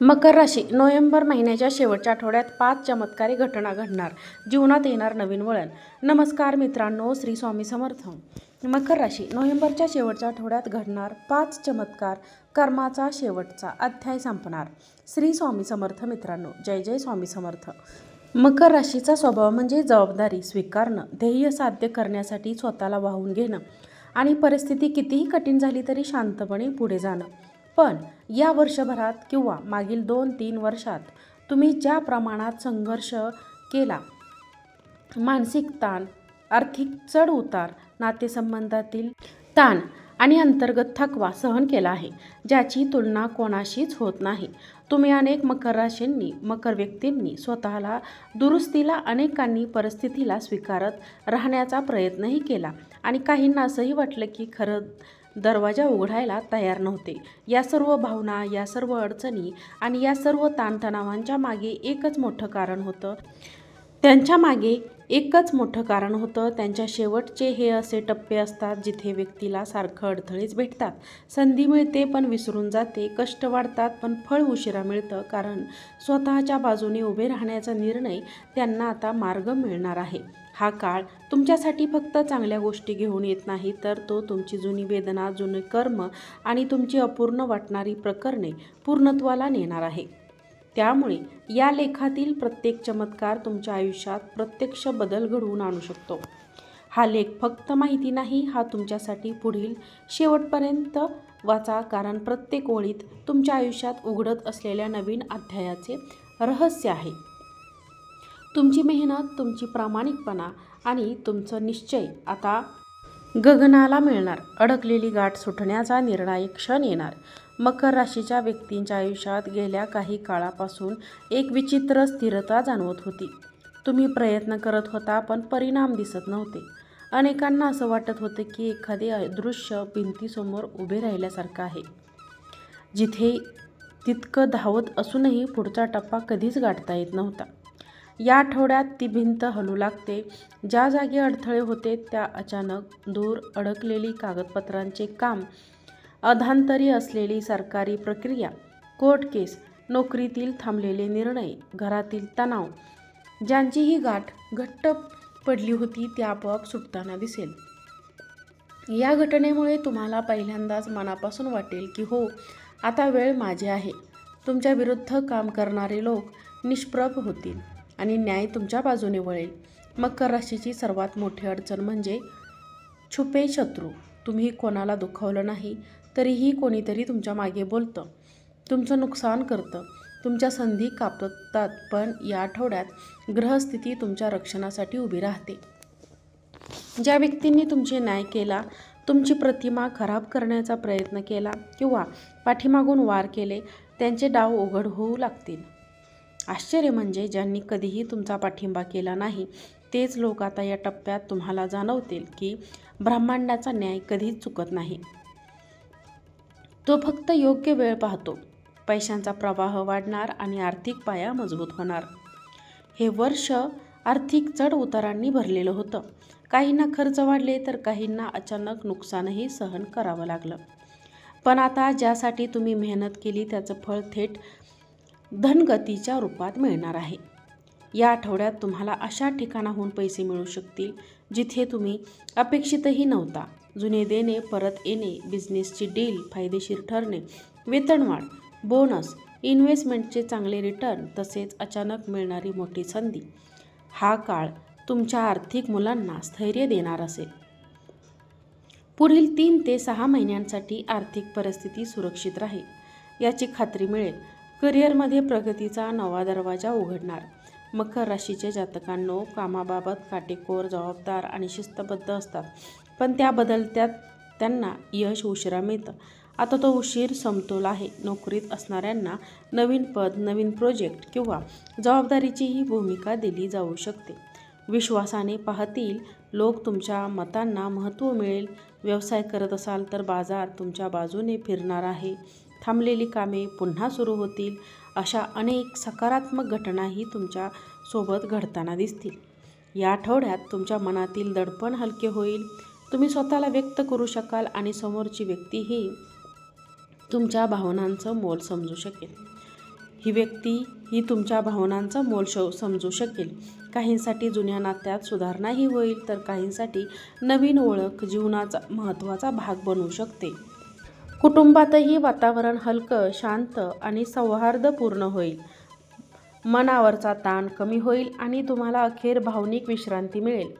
मकर राशी नोव्हेंबर महिन्याच्या शेवटच्या आठवड्यात पाच चमत्कारी घटना घडणार. जीवनात येणार नवीन वळण. नमस्कार मित्रांनो श्री स्वामी समर्थ. मकर राशी नोव्हेंबरच्या शेवटच्या आठवड्यात घडणार पाच चमत्कार कर्माचा शेवटचा अध्याय संपणार. श्री स्वामी समर्थ मित्रांनो जय जय स्वामी समर्थ. मकर राशीचा स्वभाव म्हणजे जबाबदारी स्वीकारणं ध्येय साध्य करण्यासाठी स्वतःला वाहून घेणं आणि परिस्थिती कितीही कठीण झाली तरी शांतपणे पुढे जाणं. पण या वर्षभरात किंवा मागील दोन तीन वर्षात तुम्ही ज्या प्रमाणात संघर्ष केला मानसिक ताण आर्थिक चढ उतार नातेसंबंधातील ताण आणि अंतर्गत थकवा सहन केला आहे ज्याची तुलना कोणाशीच होत नाही. तुम्ही अनेक मकर राशींनी मकर व्यक्तींनी स्वतःला दुरुस्तीला अनेकांनी परिस्थितीला स्वीकारत राहण्याचा प्रयत्नही केला आणि काहींना असंही वाटलं की खरं दरवाजा उघडायला तयार नव्हते. या सर्व भावना या सर्व अडचणी आणि या सर्व ताणतणावांच्या मागे एकच मोठं कारण होतं. त्यांच्या मागे एकच मोठं कारण होतं त्यांच्या शेवटचे हे असे टप्पे असतात जिथे व्यक्तीला सारखं अडथळेच भेटतात. संधी मिळते पण विसरून जाते कष्ट वाढतात पण फळ उशिरा मिळतं कारण स्वतःच्या बाजूने उभे राहण्याचा निर्णय त्यांना आता मार्ग मिळणार आहे. हा काळ तुमच्यासाठी फक्त चांगल्या गोष्टी घेऊन येत नाही तर तो तुमची जुनी वेदना जुने कर्म आणि तुमची अपूर्ण वाटणारी प्रकरणे पूर्णत्वाला नेणार आहे. त्यामुळे या लेखातील प्रत्येक चमत्कार तुमच्या आयुष्यात प्रत्यक्ष बदल घडवून आणू शकतो. हा लेख फक्त माहिती नाही हा तुमच्यासाठी पुढील शेवटपर्यंत वाचा कारण प्रत्येक ओळीत तुमच्या आयुष्यात उघडत असलेल्या नवीन अध्यायाचे रहस्य आहे. तुमची मेहनत तुमची प्रामाणिकपणा आणि तुमचं निश्चय आता गगनाला मिळणार. अडकलेली गाठ सुटण्याचा निर्णायक क्षण येणार. मकर राशीच्या व्यक्तींच्या आयुष्यात गेल्या काही काळापासून एक विचित्र स्थिरता जाणवत होती. तुम्ही प्रयत्न करत होता पण परिणाम दिसत नव्हते. अनेकांना असं वाटत होतं की एखादे अदृश्य भिंतीसमोर उभे राहिल्यासारखं आहे. जिथे तितकं धावत असूनही पुढचा टप्पा कधीच गाठता येत नव्हता. या आठवड्यात ती भिंत हलू लागते. ज्या जागी अडथळे होते त्या अचानक दूर अडकलेली कागदपत्रांचे काम अधांतरी असलेली सरकारी प्रक्रिया कोर्ट केस नोकरीतील थांबलेले निर्णय घरातील तणाव ज्यांची ही गाठ घट्ट पडली होती ती आपोआप सुटताना दिसेल. या घटनेमुळे तुम्हाला पहिल्यांदाच मनापासून वाटेल की हो आता वेळ माझी आहे. तुमच्या विरुद्ध काम करणारे लोक निष्प्रभ होतील आणि न्याय तुमच्या बाजूने वळेल. मकर राशीची सर्वात मोठी अडचण म्हणजे छुपे शत्रू. तुम्ही कोणाला दुखावलं नाही तरीही कोणीतरी तुमच्या मागे बोलतं. तुमचं नुकसान करतं. तुमच्या संधी कापतात पण या आठवड्यात ग्रहस्थिती तुमच्या रक्षणासाठी उभी राहते. ज्या व्यक्तींनी तुमचे न्याय केला तुमची प्रतिमा खराब करण्याचा प्रयत्न केला किंवा पाठीमागून वार केले त्यांचे डाव उघड होऊ लागतील. आश्चर्य म्हणजे ज्यांनी कधीही तुमचा पाठिंबा केला नाही तेच लोक आता या टप्प्यात तुम्हाला जाणवतील की ब्रह्मांडाचा न्याय कधीच चुकत नाही. तो फक्त योग्य वेळ पाहतो. पैशांचा प्रवाह वाढणार आणि आर्थिक पाया मजबूत होणार. हे वर्ष आर्थिक चढ उतारांनी भरलेलं होतं. काहींना खर्च वाढले तर काहींना अचानक नुकसानही सहन करावं लागलं. पण आता ज्यासाठी तुम्ही मेहनत केली त्याचं फळ थेट धनगतीच्या रूपात मिळणार आहे. या आठवड्यात तुम्हाला अशा ठिकाणाहून पैसे मिळू शकतील जिथे तुम्ही अपेक्षितही नव्हता. जुने देणे परत येणे बिझनेसची डील फायदेशीर ठरणे वेतनवाढ बोनस इन्व्हेस्टमेंटचे चांगले रिटर्न तसेच अचानक मिळणारी मोठी संधी. हा काळ तुमच्या आर्थिक मुलांना स्थैर्य देणार असेल. पुढील तीन ते सहा महिन्यांसाठी आर्थिक परिस्थिती सुरक्षित राहील. याची खात्री मिळेल करिअरमध्ये प्रगतीचा नवा दरवाजा उघडणार. मकर राशीचे जातकांनो कामाबाबत काटेकोर जबाबदार आणि शिस्तबद्ध असतात. पण त्या बदलत्यात त्यांना यश उशिरा मिळतं. आता तो उशीर समतोल आहे. नोकरीत असणाऱ्यांना नवीन पद नवीन प्रोजेक्ट किंवा जबाबदारीचीही भूमिका दिली जाऊ शकते. विश्वासाने पाहतील लोक तुमच्या मतांना महत्त्व मिळेल. व्यवसाय करत असाल तर बाजार तुमच्या बाजूने फिरणार आहे. थांबलेली कामे पुन्हा सुरू होतील. अशा अनेक सकारात्मक घटनाही तुमच्यासोबत घडताना दिसतील. या आठवड्यात तुमच्या मनातील दडपण हलके होईल. तुम्ही स्वतःला व्यक्त करू शकाल आणि समोरची व्यक्तीही तुमच्या भावनांचं मोल समजू शकेल. ही व्यक्ती ही तुमच्या भावनांचं मोल शो समजू शकेल. काहींसाठी जुन्या नात्यात सुधारणाही होईल तर काहींसाठी नवीन ओळख जीवनाचा महत्त्वाचा भाग बनू शकते. कुटुंबातही वातावरण हलकं शांत आणि सौहार्दपूर्ण होईल. मनावरचा ताण कमी होईल आणि तुम्हाला अखेर भावनिक विश्रांती मिळेल.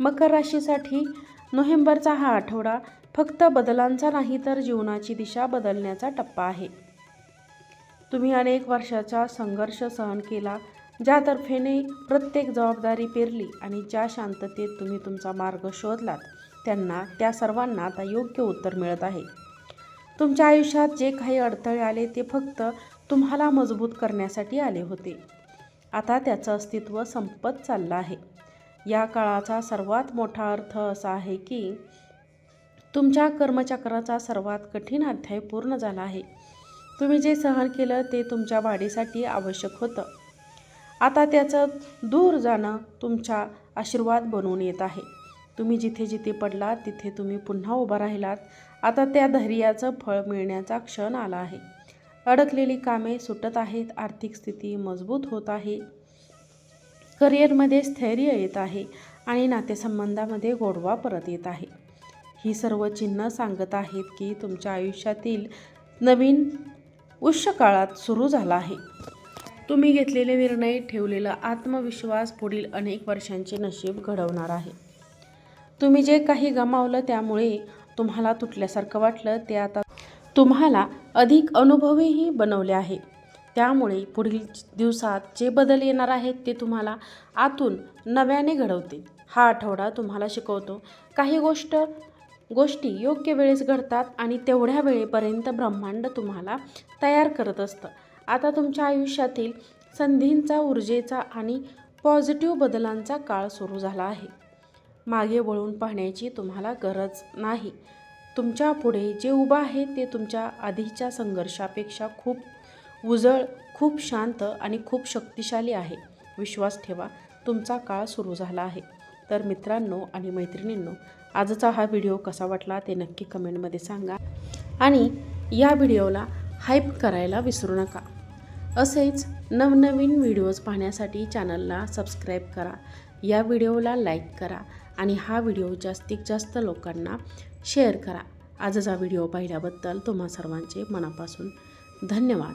मकर राशीसाठी नोव्हेंबरचा हा आठवडा फक्त बदलांचा नाही तर जीवनाची दिशा बदलण्याचा टप्पा आहे. तुम्ही अनेक वर्षाचा संघर्ष सहन केला ज्यातर्फेने प्रत्येक जबाबदारी पेरली आणि ज्या शांततेत तुम्ही तुमचा मार्ग शोधलात त्यांना त्या सर्वांना आता योग्य उत्तर मिळत आहे. तुमच्या आयुष्यात जे काही अडथळे आले ते फक्त तुम्हाला मजबूत करण्यासाठी आले होते. आता त्याचं अस्तित्व संपत चाललं आहे. या काळाचा सर्वात मोठा अर्थ असा आहे की तुमच्या कर्मचक्राचा सर्वात कठीण अध्याय पूर्ण झाला आहे. तुम्ही जे सहन केलं ते तुमच्या वाढीसाठी आवश्यक होतं. आता त्याचं दूर जाणं तुमच्या आशीर्वाद बनवून येत आहे. तुम्ही जिथे जिथे पडलात तिथे तुम्ही पुन्हा उभा राहिलात. आता त्या धैर्याचं फळ मिळण्याचा क्षण आला आहे. अडकलेली कामे सुटत आहेत आर्थिक स्थिती मजबूत होत आहे. करिअरमध्ये स्थैर्य येत आहे आणि नातेसंबंधामध्ये गोडवा परत येत आहे. ही सर्व चिन्ह सांगत आहेत की तुमच्या आयुष्यातील नवीन उच्च काळात सुरू झाला आहे. तुम्ही घेतलेले निर्णय ठेवलेला आत्मविश्वास पुढील अनेक वर्षांचे नशीब घडवणार आहे. तुम्ही जे काही गमावलं त्यामुळे तुम्हाला तुटल्यासारखं वाटलं ते आता तुम्हाला अधिक अनुभवीही बनवले आहे. त्यामुळे पुढील दिवसात जे बदल येणार आहेत ते तुम्हाला आतून नव्याने घडवतील. हा आठवडा तुम्हाला शिकवतो. काही गोष्ट गोष्टी योग्य वेळेस घडतात आणि तेवढ्या वेळेपर्यंत ब्रह्मांड तुम्हाला तयार करत असतं. आता तुमच्या आयुष्यातील संधींचा ऊर्जेचा आणि पॉझिटिव्ह बदलांचा काळ सुरू झाला आहे. मागे वळून पाहण्याची तुम्हाला गरज नाही. तुमच्यापुढे जे उभं आहे ते तुमच्या आधीच्या संघर्षापेक्षा खूप उजळ खूप शांत आणि खूप शक्तिशाली आहे. विश्वास ठेवा तुमचा काळ सुरू झाला आहे. तर मित्रांनो आणि मैत्रिणींनो आजचा हा व्हिडिओ कसा वाटला ते नक्की कमेंटमध्ये सांगा. आणि या व्हिडिओला हाईप करायला विसरू नका. असेच नवनवीन व्हिडिओज पाहण्यासाठी चॅनलला सबस्क्राईब करा. या व्हिडिओला लाईक करा आणि हा व्हिडिओ जास्तीत जास्त लोकांना शेअर करा. आजचा व्हिडिओ पाहिल्याबद्दल तुम्हा सर्वांचे मनापासून धन्यवाद.